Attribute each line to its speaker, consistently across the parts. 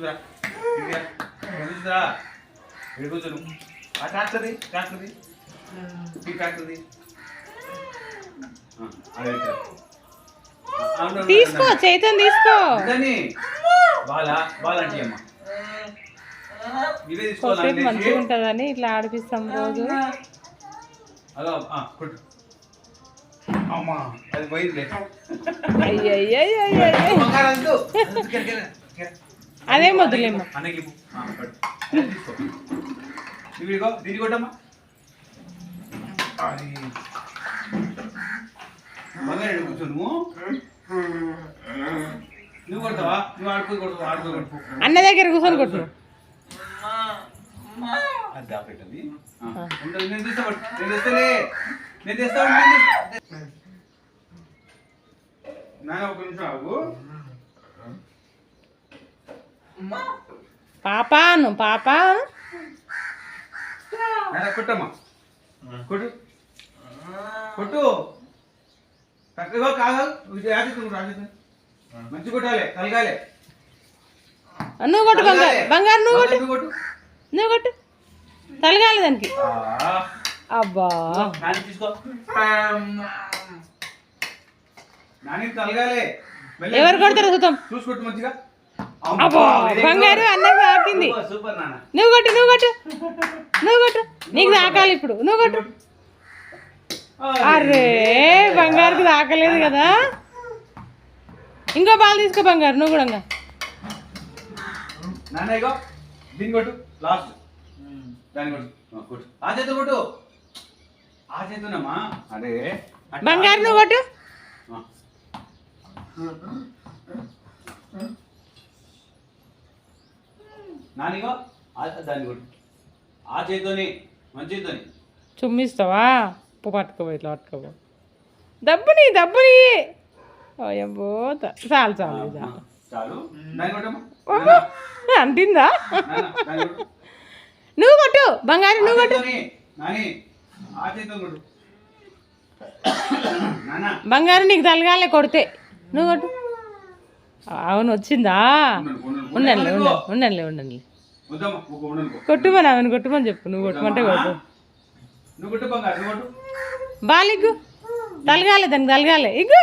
Speaker 1: కూర్చుందిరా ఇదిగా కూర్చుందిరా ఇక్కడ ఆ ట్రాక్టర్ది ట్రాక్టర్ది ఈ ట్రాక్టర్ది
Speaker 2: తీసుకో. చైతన్ తీసుకో.
Speaker 1: బాల అమ్మ.
Speaker 2: కాసేపు మంచిగా ఉంటుందని ఇట్లా ఆడిపిస్తాం రోజు.
Speaker 1: కొట్టు. అమ్మా అది పోయిందిలే.
Speaker 2: అయ్యయ్యయ్యయ్యయ్య. అదేం వద్దులేమ్మా
Speaker 1: దీన్ని కొట్టమ్మా. కూర్చో నువ్వు. నువ్వు కొడతావా? నువ్వు ఆడుకో కొడతావు? ఆడుకో కొట్టు
Speaker 2: అన్న దగ్గర కూర్చొని కొట్టు.
Speaker 1: అది దాపెట్టది. ఉండదు నేను తీస్తా పట్టు. నేను తెస్తలే నేను తెస్తా ఉండు, నేను తెస్తా. నాన్న ఒక నిమిషం ఆగు.
Speaker 2: పాపాను
Speaker 1: కొట్టమ్మా. కొట్టు. కొట్టు. చక్కగా రాజు మంచి కొట్టాలి కలగాలి.
Speaker 2: నువ్వు కొట్టు బంగారు. బంగారు నువ్వు కొట్టు.
Speaker 1: నువ్వు కొట్టు.
Speaker 2: నువ్వు కొట్టు. తలగాలి దానికి. అబ్బా.
Speaker 1: నాని తీసుకో. నాని తలగాలి మెల్లగా
Speaker 2: ఎవరు కొడతారు చూద్దాం
Speaker 1: చూసుకోట్టు మంచిగా.
Speaker 2: అబ్బా బంగారు. అన్నకు
Speaker 1: నాన్న.
Speaker 2: నువ్వు కొట్టు నువ్వు కొట్టు. నువ్వు కొట్టు. నీకు తాకాలి ఇప్పుడు. నువ్వు కొట్టు. అరే బంగారుకి తాకలేదు కదా. ఇంకో బాల్ తీసుకో బంగారు. నువ్వు కూడా ఇంకా.
Speaker 1: నాన్న ఇగో. దీన్ని కొట్టు. లాస్ట్. దాన్ని కొట్టు. ఆ, కొట్టు. ఆ చేత కొట్టు. ఆ చేతునమ్మా అదే.
Speaker 2: బంగారు నువ్వు కొట్టు.
Speaker 1: నానిగో దాన్ని కొట్టు. ఆ చేతితోని
Speaker 2: చుమ్మిస్తావా? ఉప్పు పట్టుకోబో ఇట్లా పట్టుకోబో దబ్బుని దబ్బుని! చాలు చాలు చాలు. అంటిందా? నువ్వు కొట్టు బంగారు నువ్వు కొట్టు. బంగారు నీకు తలగాలే కొడితే. నువ్వు కొట్టు. అవును వచ్చిందా?
Speaker 1: ఉండండి, ఉండండి,
Speaker 2: ఉండండి
Speaker 1: ఉండండి.
Speaker 2: కొట్టుమని ఆమెను కొట్టుమని చెప్పు నువ్వు కొట్టుమంటే కొట్టు. బాలిగ్గు తలగాలి దానికి తలగాలి. ఇగ్గు.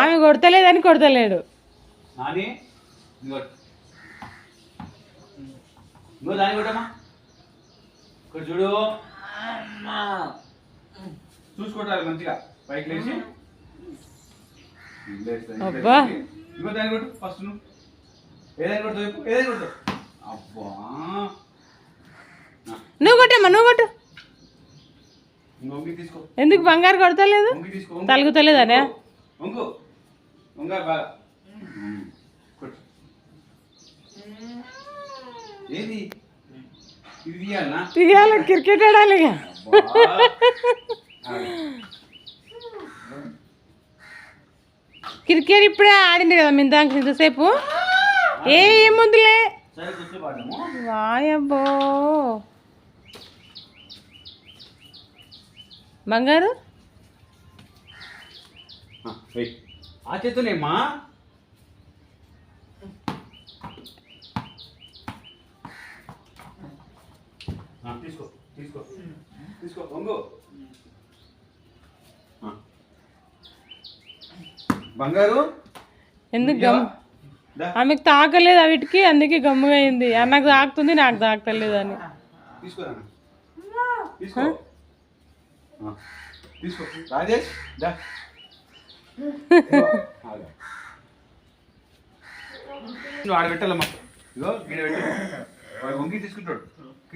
Speaker 2: ఆమె కొడతలేదని కొడతలేడు.
Speaker 1: నాని ఇది కొట్టు. నువ్వు దాన్ని కొట్టమ్మా. ఇక్కడ చూడు. చూసి కొట్టాలి మంచిగా. పైకి లేచి.
Speaker 2: అబ్బా.
Speaker 1: లేచి. ఇంకో దాన్ని కొట్టు ఫస్ట్ నువ్వు ఏదైనా చెప్పు అబ్బా
Speaker 2: నువ్వు కొట్టమ్మా నువ్వు కొట్టు ఎందుకు బంగారు కొడతలేదు. తలుగుతలేదనే తీయాలి క్రికెట్ ఆడాలి క్రికెట్ ఇప్పుడే ఆడింది కదా మిందాక ఇంతసేపు? ఏ ఏముందిలే? వాయబ్బో. బంగారు?
Speaker 1: ఆ తీసుకో తీసుకో ఒంగు ఆ. బంగారు?
Speaker 2: ఎందుకు గమ్
Speaker 1: దా,
Speaker 2: ఆమెకు తాకలేదు వీటికి అందుకే గమ్ముగా అయింది అన్నకు తాకుతుంది నాకు తాకలేదు అని.
Speaker 1: తీసుకో నాన్న. తీసుకో. ఆ, తీసుకో. రాజేష్ దా. ఇదిగో, ఆగు. నువ్వు ఆడ పెట్టాలమ్మా. ఇగో గీడ పెట్టు. వాడు వంగి తీసుకుంటాడు.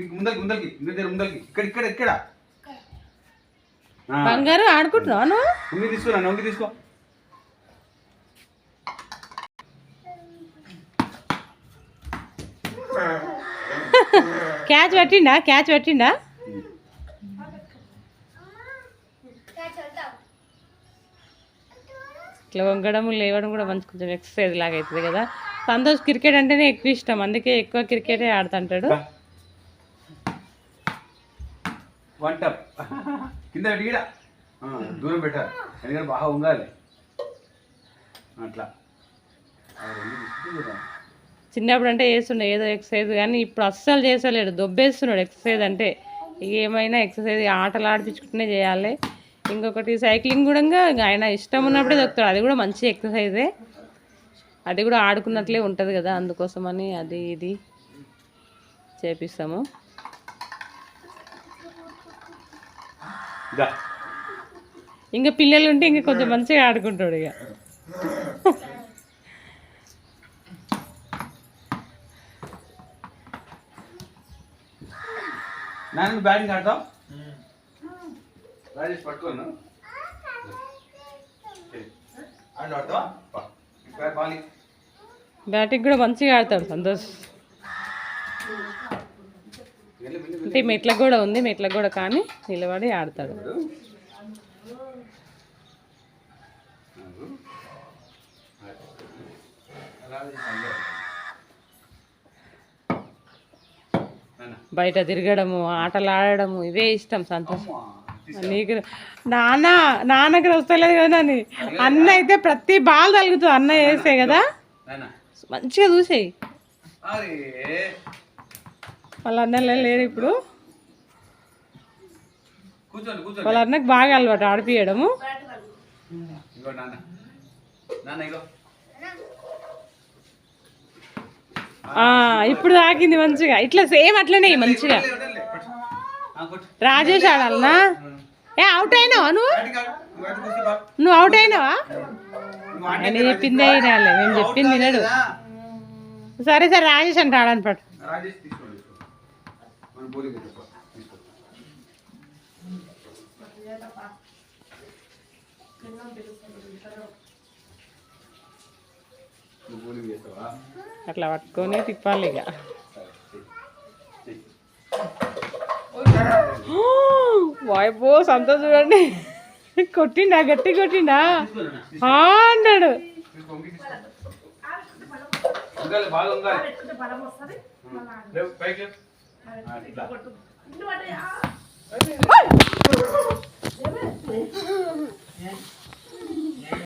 Speaker 1: ఇంక దగ్గర ఇక్కడ ఇక్కడ ఇక్కడ. ఆ,
Speaker 2: బంగారు ఆడుకుంటున్నావు నువ్వు?
Speaker 1: వంగి తీసుకో నాన్న వంగి తీసుకో.
Speaker 2: క్యాచ్ పట్టిండా? క్యాచ్ పట్టిండా? ఇట్లా వంగడం లేవడం కూడా మంచి కొంచెం ఎక్సర్సైజ్ లాగా అవుతుంది కదా. సంతోష్ క్రికెట్ అంటేనే ఎక్కువ ఇష్టం. అందుకే ఎక్కువ క్రికెటే ఆడుతుంటాడు.
Speaker 1: వన్ టప్ కింద పెట్టి దూరం పెట్టాలి. ఎందుకంటే బాగా ఉండాలి. అట్లా ఆ రెండు తీసుకుంటే కదా.
Speaker 2: చిన్నప్పుడు అంటే చేస్తుండే ఏదో ఎక్సర్సైజ్ కానీ ఇప్పుడు అస్సలు చేస్తలేడు. దొబ్బేస్తున్నాడు ఎక్సర్సైజ్ అంటే. ఏమైనా ఎక్సర్సైజ్ ఆటలు ఆడిపించుకుంటూనే చేయాలి. ఇంకొకటి సైక్లింగ్ కూడా ఆయన ఇష్టం ఉన్నప్పుడే దొక్కుతాడు. అది కూడా మంచి ఎక్సర్సైజే. అది కూడా ఆడుకున్నట్లే ఉంటుంది కదా అందుకోసమని అది ఇది చేపిస్తాము. ఇంకా పిల్లలు ఉంటే ఇంకా కొంచెం మంచిగా ఆడుకుంటాడు ఇక.
Speaker 1: నాన్న బ్యాటింగ్ ఆడతావు? రాజేష్ పట్టుకోను. ఆడతావా?
Speaker 2: బ్యాటింగ్ కూడా మంచిగా ఆడతాడు సంతోష్. అంటే మెట్లకు కూడా ఉంది మెట్లకు కూడా కానీ నిలబడి ఆడతాడు.
Speaker 1: వెళ్ళు. రాజేష్ అందరూ. నాన్న.
Speaker 2: బయట తిరగడము ఆటలు ఆడడము ఇవే ఇష్టం సంతోష్. నీకు నాన్న నాన్నకి వస్తలేదు కదా నాని? అన్న అయితే ప్రతి బాల్ తగులుతుంది అన్న వేస్తే కదా. మంచిగా చూసేయి. వాళ్ళ అన్న లేడు ఇప్పుడు. వాళ్ళ అన్నకు బాగా అలవాటు ఆడిపియడము.
Speaker 1: ఇగో నాన్న.
Speaker 2: ఇప్పుడు తాకింది మంచిగా. ఇట్లా సేమ్ అట్లనే మంచిగా. రాజేష్ ఆడాలనా? ఏ అవుట్ అయినావా నువ్వు.
Speaker 1: నువ్వు
Speaker 2: అవుట్ అయినావా? ఆయన చెప్పింది అయినాలే
Speaker 1: అవుట్
Speaker 2: చెప్పింది వినడు? సరే సరే రాజేష్ అంటే ఆడని పట్టు
Speaker 1: రాజేష్ తీసుకోండి మన బౌలింగ్ తీసుకో తీసుకో నువ్వు బౌలింగ్ చేస్తావా
Speaker 2: అట్లా పట్టుకొని తిప్పాలి ఇక. వాయిపో సంతోష్ చూడండి. కొట్టిండా గట్టి కొట్టిండా? అన్నాడు.